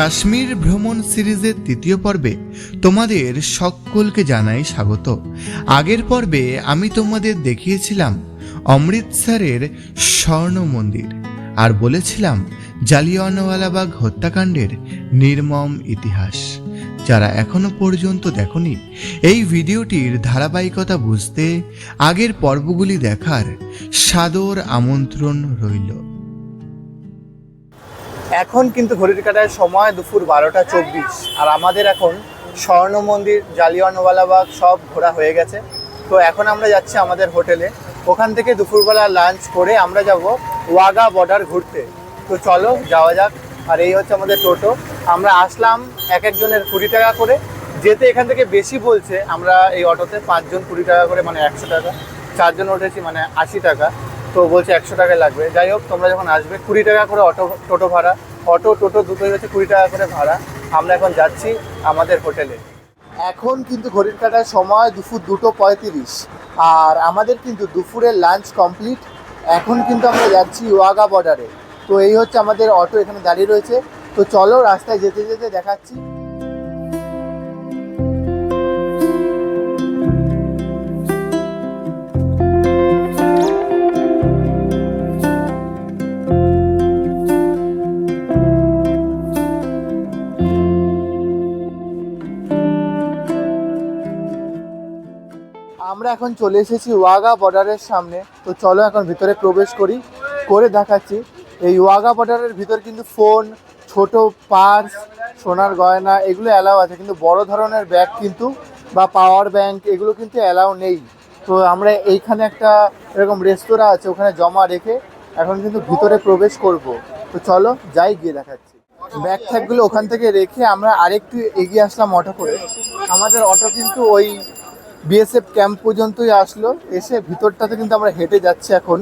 কাশ্মীর ভ্রমণ সিরিজের তৃতীয় পর্বে তোমাদের সকলকে জানাই স্বাগত। আগের পর্বে আমি তোমাদের দেখিয়েছিলাম অমৃতসরের স্বর্ণ মন্দির আর বলেছিলাম জালিয়ানওয়ালাবাগ হত্যাকাণ্ডের নির্মম ইতিহাস। যারা এখনও পর্যন্ত দেখনি, এই ভিডিওটির ধারাবাহিকতা বুঝতে আগের পর্বগুলি দেখার সাদর আমন্ত্রণ রইল। এখন কিন্তু ঘড়ির কাটার সময় দুপুর বারোটা চব্বিশ। আর আমাদের এখন স্বর্ণ মন্দির জালিয়ানওয়ালাবাগ সব ঘোরা হয়ে গেছে। তো এখন আমরা যাচ্ছি আমাদের হোটেলে। ওখান থেকে দুপুরবেলা লাঞ্চ করে আমরা যাব ওয়াগা বর্ডার ঘুরতে। তো চলো, যাওয়া যাক। আর এই হচ্ছে আমাদের টোটো। আমরা আসলাম এক একজনের কুড়ি টাকা করে। যেতে এখান থেকে বেশি বলছে, আমরা এই অটোতে পাঁচজন কুড়ি টাকা করে মানে একশো টাকা। চারজন উঠেছি মানে আশি টাকা। তো বলছে একশো টাকা লাগবে। যাই হোক, তোমরা যখন আসবে, কুড়ি টাকা করে অটো, টোটো ভাড়া। অটো, টোটো দুটোই হচ্ছে কুড়ি টাকা করে ভাড়া। আমরা এখন যাচ্ছি আমাদের হোটেলে। এখন কিন্তু ঘড়ির কাটার সময় দুপুর দুটো পঁয়ত্রিশ। আর আমাদের কিন্তু দুপুরের লাঞ্চ কমপ্লিট। এখন কিন্তু আমরা যাচ্ছি ওয়াগা বর্ডারে। তো এই হচ্ছে আমাদের অটো এখানে দাঁড়িয়ে রয়েছে। তো চলো রাস্তায় যেতে যেতে দেখাচ্ছি। এখন চলে এসেছি ওয়াগা বর্ডারের সামনে। তো চলো এখন ভিতরে প্রবেশ করি, করে দেখাচ্ছি। এই ওয়াগা বর্ডারের ভিতর কিন্তু ফোন, ছোট পার্স, সোনার গয়না এগুলো অ্যালাউ আছে। কিন্তু বড় ধরনের ব্যাগ কিন্তু বা পাওয়ার ব্যাংক এগুলো কিন্তু অ্যালাউ নেই। তো আমরা এইখানে একটা এরকম রেস্তোরাঁ আছে, ওখানে জমা রেখে এখন কিন্তু ভিতরে প্রবেশ করব। তো চলো যাই গিয়ে দেখাচ্ছি। ব্যাগ ট্যাগগুলো ওখান থেকে রেখে আমরা আরেকটু এগিয়ে আসলাম অটো করে। আমাদের অটো কিন্তু ওই বিএসএফ ক্যাম্প পর্যন্তই আসলো। এসে ভিতরটাতে কিন্তু আমরা হেঁটে যাচ্ছি এখন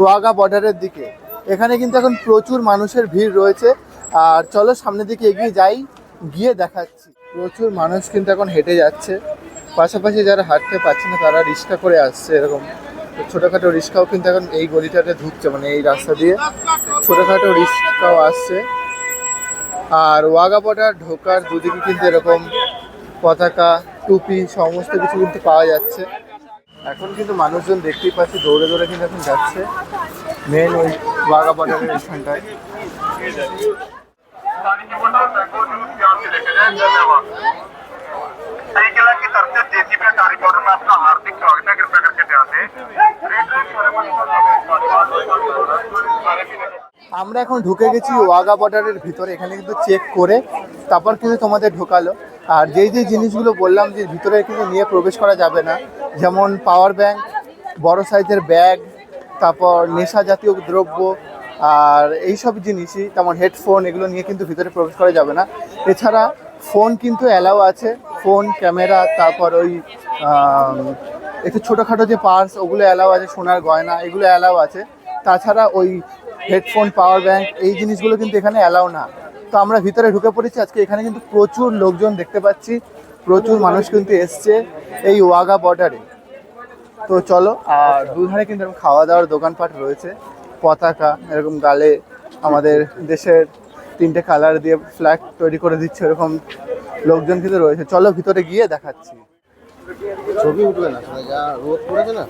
ওয়াগা বর্ডারের দিকে। এখানে কিন্তু এখন প্রচুর মানুষের ভিড় রয়েছে। আর চলো সামনের দিকে এগিয়ে যাই, গিয়ে দেখাচ্ছি। প্রচুর মানুষ কিন্তু এখন হেঁটে যাচ্ছে। পাশাপাশি যারা হাঁটতে পারছে না, তারা রিক্সা করে আসছে এরকম। ছোটোখাটো রিক্সাও কিন্তু এখন এই গলিটাতে ঢুকছে মানে এই রাস্তা দিয়ে। ছোটোখাটো রিক্সাও আসছে। আর ওয়াগা বর্ডার ঢোকার দুদিকে কিন্তু এরকম পতাকা টুপি সমস্ত কিছু কিন্তু পাওয়া যাচ্ছে এখন কিন্তু মানুষজন দেখতেই পাচ্ছি দৌড়ে দৌড়ে কিন্তু এখন যাচ্ছে মেন ওই ওয়াগা বর্ডারের এখানটায় सही जिला की तरफ से जेसीबी अटारी बॉर्डर में आपका हार्दिक स्वागत है कृपया करके ध्यान दें আমরা এখন ঢুকে গেছি ওয়াগা বর্ডারের ভিতরে এখানে কিন্তু চেক করে তারপর কিন্তু তোমাদের ঢোকালো। আর যেই যেই জিনিসগুলো বললাম যে ভিতরে কিন্তু নিয়ে প্রবেশ করা যাবে না, যেমন পাওয়ার ব্যাংক বড় সাইজের ব্যাগ তারপর নেশা জাতীয় দ্রব্য, আর এইসব জিনিসই, তেমন হেডফোন এগুলো নিয়ে কিন্তু ভিতরে প্রবেশ করা যাবে না। এছাড়া ফোন কিন্তু অ্যালাও আছে ফোন ক্যামেরা তারপর ওই একটু ছোটোখাটো যে পার্স ওগুলো অ্যালাউ আছে, সোনার গয়না, এগুলো অ্যালাও আছে। তাছাড়া ওই হেডফোন পাওয়ার ব্যাংক এই জিনিসগুলো কিন্তু এখানে অ্যালাও না। তো আমরা ভিতরে ঢুকে পড়েছি। আজকে এখানে কিন্তু প্রচুর লোকজন দেখতে পাচ্ছি। প্রচুর মানুষ কিন্তু এসছে এই ওয়াগা বর্ডারে তো চলো, আর দুধারে কিন্তু এরকম খাওয়া দাওয়ার দোকানপাট রয়েছে। পতাকা, এরকম গালে আমাদের দেশের তিনটে কালার দিয়ে ফ্ল্যাগ তৈরি করে দিচ্ছে এরকম লোকজন কিন্তু রয়েছে। চলো ভিতরে গিয়ে দেখাচ্ছি। ছবি উঠবে না? যা রোদ পড়েছে না?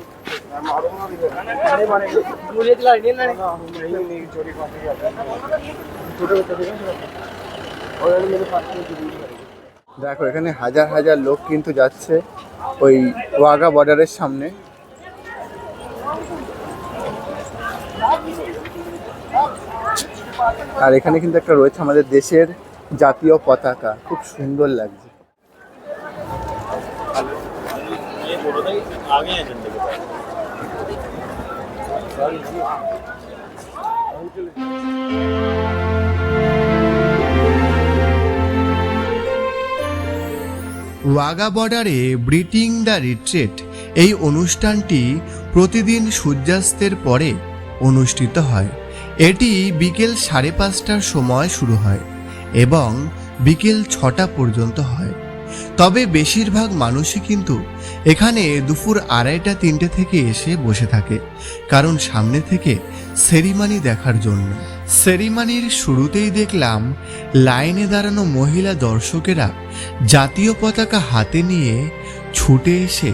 দেখো, এখানে হাজার হাজার লোক কিন্তু যাচ্ছে ওই ওয়াগা বর্ডারের সামনে। আর এখানে কিন্তু একটা রয়েছে আমাদের দেশের জাতীয় পতাকা। খুব সুন্দর লাগছে। ওয়াগা বর্ডারে ব্রিটিং দ্য রিট্রেট, এই অনুষ্ঠানটি প্রতিদিন সূর্যাস্তের পরে অনুষ্ঠিত হয়। এটি বিকেল সাড়ে পাঁচটার সময় শুরু হয় এবং বিকেল ছটা পর্যন্ত হয়। তবে বেশিরভাগ মানুষই কিন্তু এখানে দুপুর আড়াইটা, তিনটে থেকে এসে বসে থাকে, কারণ সামনে থেকে সেরিমানি দেখার জন্য। সেরিমানির শুরুতেই দেখলাম লাইনে দাঁড়ানো মহিলা দর্শকেরা জাতীয় পতাকা হাতে নিয়ে ছুটে এসে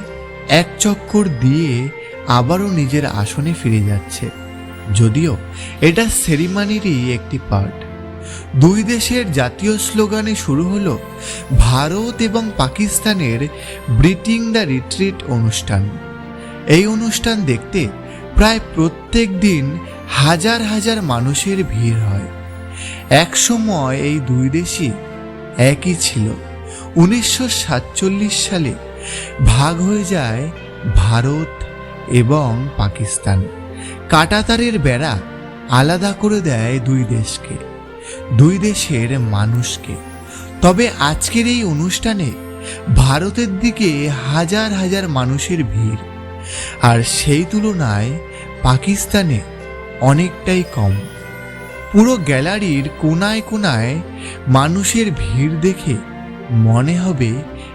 এক চক্কর দিয়ে আবারও নিজের আসনে ফিরে যাচ্ছে। যদিও এটা সেরিমানিরই একটি পার্ট দুই দেশের জাতীয় স্লোগানে শুরু হলো ভারত এবং পাকিস্তানের ব্রিটিং দ্য রিট্রিট অনুষ্ঠান। এই অনুষ্ঠান দেখতে প্রায় প্রত্যেক দিন হাজার হাজার মানুষের ভিড় হয়। একসময় এই দুই দেশই একই ছিল। উনিশশো সাতচল্লিশ সালে ভাগ হয়ে যায় ভারত এবং পাকিস্তান। কাটাতারের বেড়া আলাদা করে দেয় দুই দেশকে। দুই দেশের মানুষকে। তবে আজকের এই অনুষ্ঠানে ভারতের দিকে হাজার হাজার মানুষের ভিড়। আর সেই তুলনায় পাকিস্তানে অনেকটাই কম। পুরো গ্যালারির কোনায় কোনায় মানুষের ভিড় দেখে মনে হবে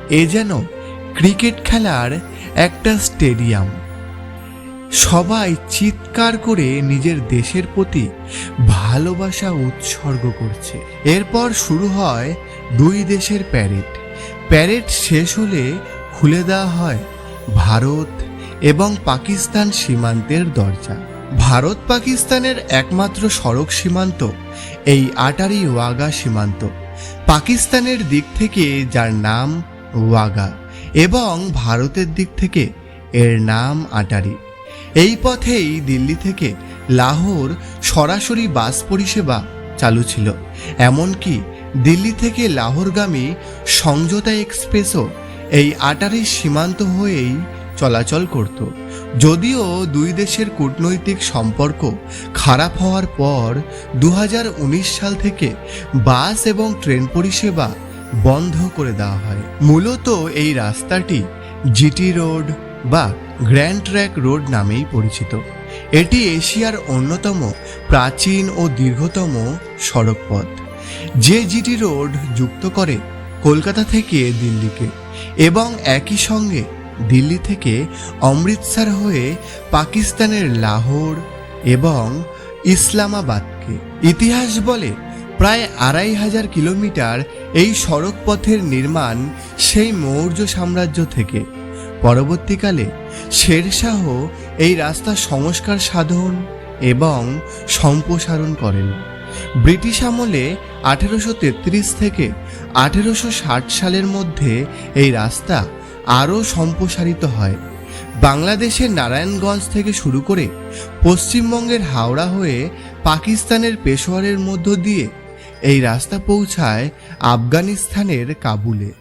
এ যেন ক্রিকেট খেলার একটা স্টেডিয়াম। সবাই চিৎকার করে নিজের দেশের প্রতি ভালোবাসা উৎসর্গ করছে। এরপর শুরু হয় দুই দেশের প্যারেড। প্যারেড শেষ হলে খুলে দেওয়া হয় ভারত এবং পাকিস্তান সীমান্তের দরজা। ভারত পাকিস্তানের একমাত্র সড়ক সীমান্ত, এই আটারি ওয়াগা সীমান্ত। পাকিস্তানের দিক থেকে যার নাম ওয়াগা এবং ভারতের দিক থেকে এর নাম আটারি। এই পথেই দিল্লি থেকে লাহোর সরাসরি বাস পরিষেবা চালু ছিল। এমনকি দিল্লি থেকে লাহোরগামী সংযতা এক্সপ্রেসও এই আটারির সীমান্ত হয়েই চলাচল করত। যদিও দুই দেশের কূটনৈতিক সম্পর্ক খারাপ হওয়ার পর দু হাজার উনিশ সাল থেকে বাস এবং ট্রেন পরিষেবা বন্ধ করে দেওয়া হয়। মূলত এই রাস্তাটি জিটি রোড বা গ্র্যান্ড ট্র্যাক রোড নামেই পরিচিত। এটি এশিয়ার অন্যতম প্রাচীন ও দীর্ঘতম সড়কপথ। যে জিটি রোড যুক্ত করে কলকাতা থেকে দিল্লিকে এবং একই সঙ্গে দিল্লি থেকে অমৃতসর হয়ে পাকিস্তানের লাহোর এবং ইসলামাবাদকে। ইতিহাস বলে প্রায় আড়াই হাজার কিলোমিটার এই সড়ক পথের নির্মাণ সেই মৌর্য সাম্রাজ্য থেকে। পরবর্তীকালে শেরশাহ এই রাস্তা সংস্কার সাধন এবং সম্প্রসারণ করেন। ব্রিটিশ আমলে আঠেরোশো তেত্রিশ থেকে আঠেরোশো ষাট সালের মধ্যে এই রাস্তা আরও সম্প্রসারিত হয়। বাংলাদেশের নারায়ণগঞ্জ থেকে শুরু করে পশ্চিমবঙ্গের হাওড়া হয়ে পাকিস্তানের পেশোয়ারের মধ্য দিয়ে এই রাস্তা পৌঁছায় আফগানিস্তানের কাবুলে।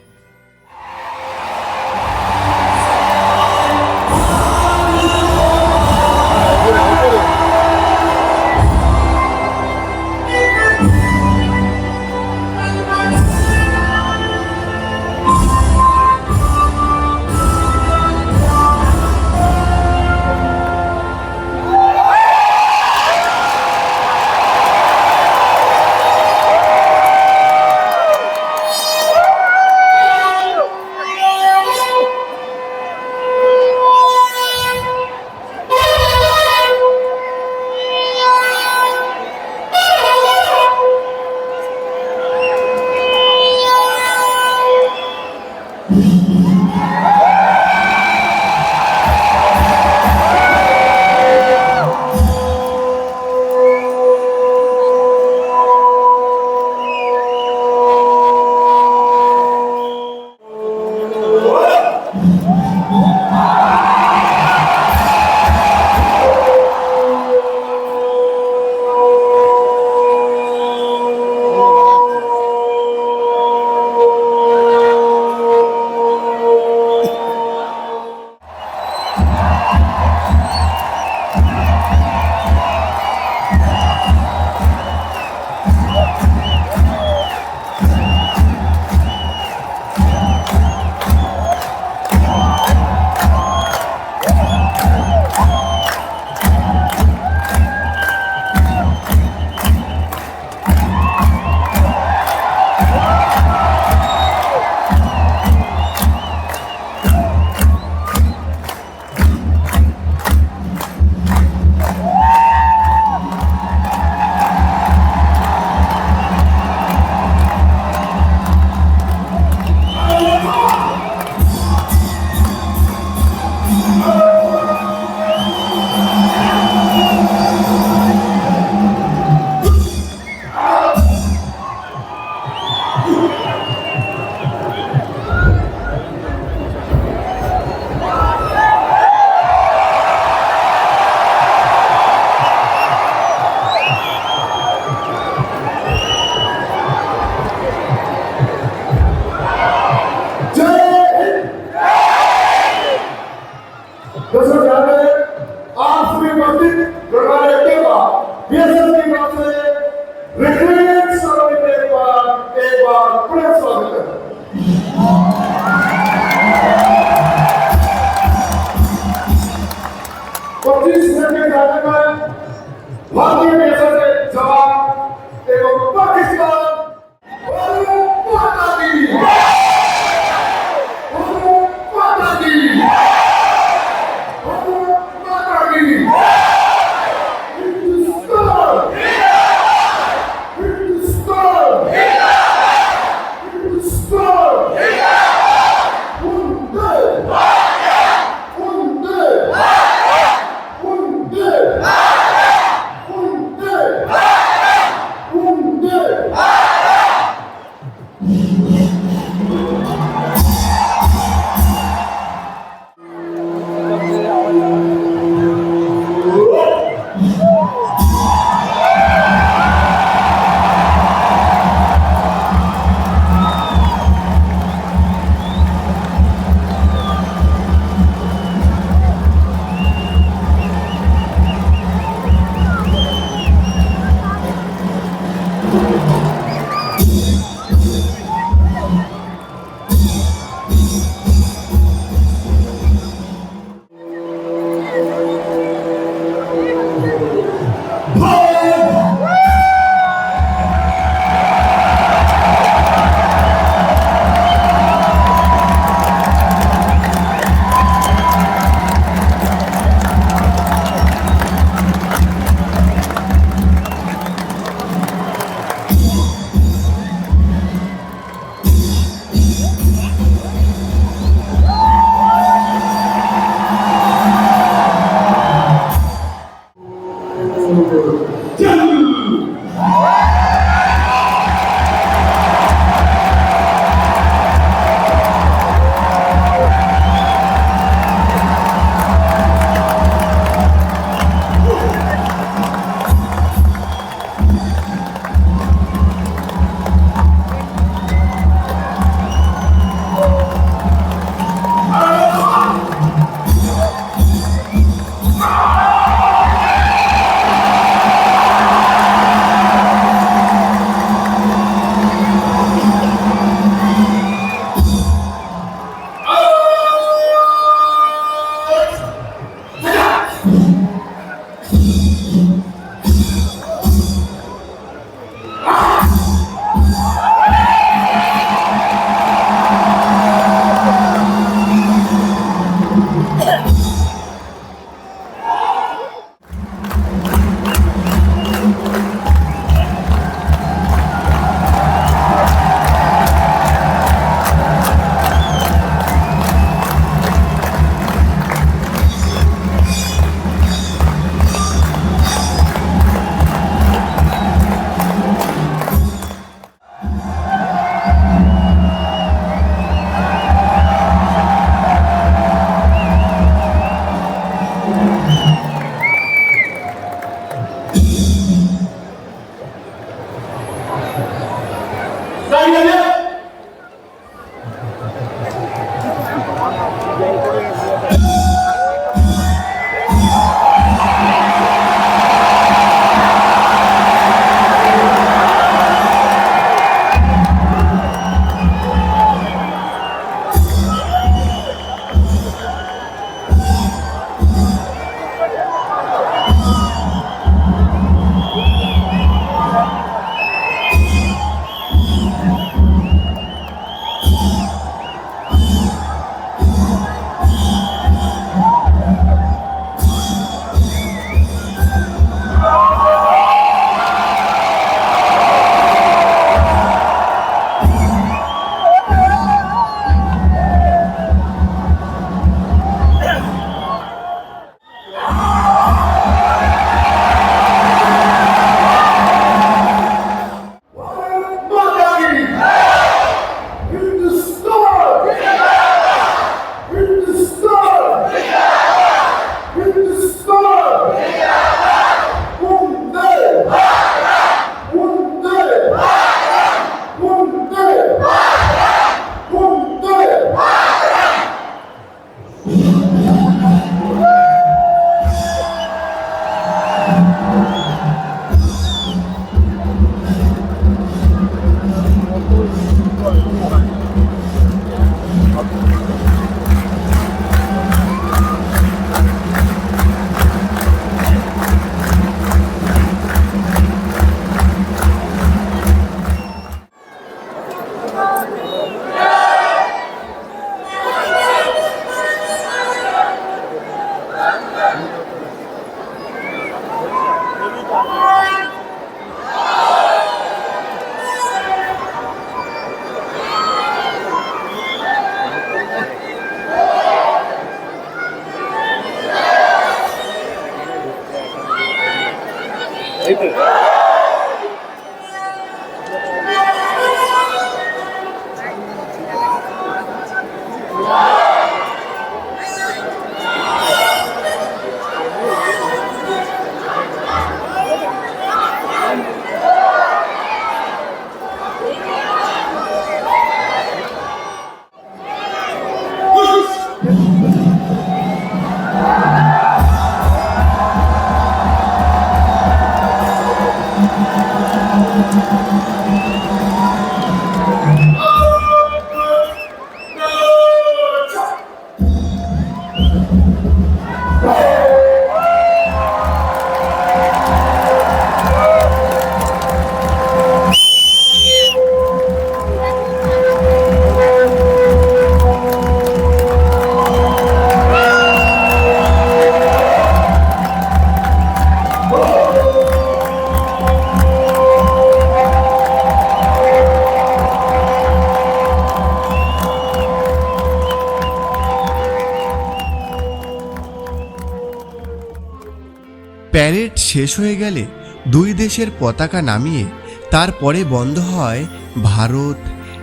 শেষ হয়ে গেলে দুই দেশের পতাকা নামিয়ে তারপরে বন্ধ হয় ভারত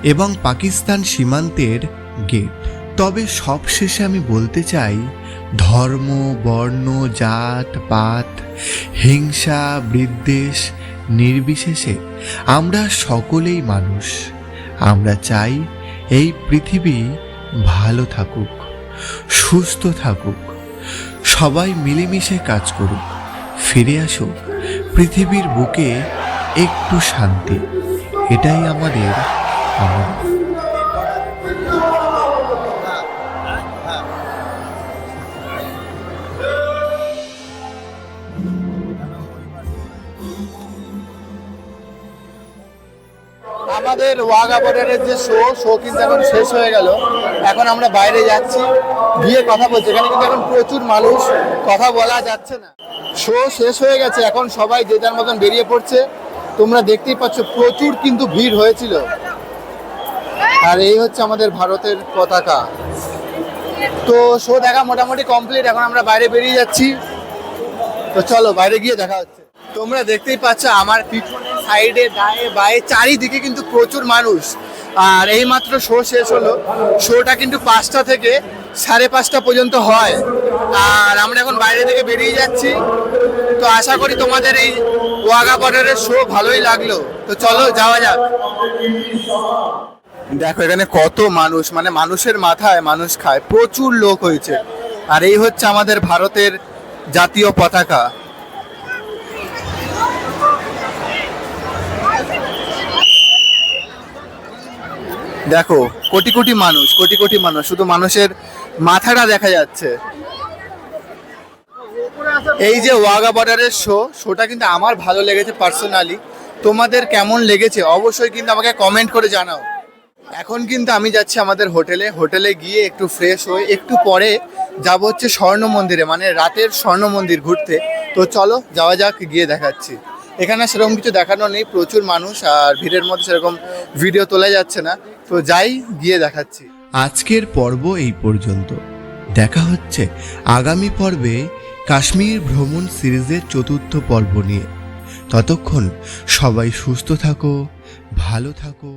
এবং পাকিস্তান সীমান্তের গেট। তবে সবশেষে আমি বলতে চাই, ধর্ম, বর্ণ, জাত, পাত, হিংসা, বিদ্বেষ নির্বিশেষে আমরা সকলেই মানুষ। আমরা চাই এই পৃথিবী ভালো থাকুক, সুস্থ থাকুক, সবাই মিলেমিশে কাজ করুক। ফিরে আসুক, পৃথিবীর বুকে একটু শান্তি, এটাই আমাদের আমাদের ওয়াগা বর্ডারের যে শো শো কিন্তু এখন শেষ হয়ে গেল। এখন আমরা বাইরে যাচ্ছি, গিয়ে কথা বলছি। এখানে কিন্তু এখন প্রচুর মানুষ, কথা বলা যাচ্ছে না। শো শেষ হয়ে গেছে, এখন সবাই যে যার মতন বেরিয়ে পড়ছে, তোমরা দেখতেই পাচ্ছ প্রচুর কিন্তু ভিড় হয়েছিল। আর এই হচ্ছে আমাদের ভারতের পতাকা। তো শো দেখা মোটামুটি কমপ্লিট, এখন আমরা বাইরে বেরিয়ে যাচ্ছি। তো চলো, বাইরে গিয়ে দেখা হচ্ছে। তোমরা দেখতেই পাচ্ছ আমার পিছনে সাইডে দায়ে বায়ে চারিদিকে কিন্তু প্রচুর মানুষ। আর এই মাত্র শো শেষ হলো। শোটা কিন্তু পাঁচটা থেকে সাড়ে পাঁচটা পর্যন্ত হয়। আর আমরা এখন বাইরে থেকে বেরিয়ে যাচ্ছি। তো আশা করি তোমাদের এই ওয়াগা বর্ডারের শো ভালোই লাগল। তো চলো, যাওয়া যাক। দেখো, এখানে কত মানুষ মানে মানুষের মাথায় মানুষ খায়। প্রচুর লোক হয়েছে। আর এই হচ্ছে আমাদের ভারতের জাতীয় পতাকা। দেখো, কোটি কোটি মানুষ, কোটি কোটি মানুষ, শুধু মানুষের মাথাটা দেখা যাচ্ছে। এই যে ওয়াগা বর্ডারের শো শোটা কিন্তু আমার ভালো লেগেছে পার্সোনালি তোমাদের কেমন লেগেছে? অবশ্যই কিন্তু আমাকে কমেন্ট করে জানাও। এখন কিন্তু আমি যাচ্ছি আমাদের হোটেলে। হোটেলে গিয়ে একটু ফ্রেশ হয়ে একটু পরে যাব হচ্ছে স্বর্ণ মন্দিরে মানে রাতের স্বর্ণ মন্দির ঘুরতে। তো চলো, যাওয়া যাক, গিয়ে দেখাচ্ছি। এখানে সেরকম কিছু দেখানো নেই, প্রচুর মানুষ আর ভিড়ের মধ্যে সেরকম ভিডিও তোলা যাচ্ছে না। তো যাই, গিয়ে দেখাচ্ছি। আজকের পর্ব এই পর্যন্ত। দেখা হচ্ছে আগামী পর্বে কাশ্মীর ভ্রমণ সিরিজের চতুর্থ পর্ব নিয়ে। ততক্ষণ সবাই সুস্থ থাকো, ভালো থাকো।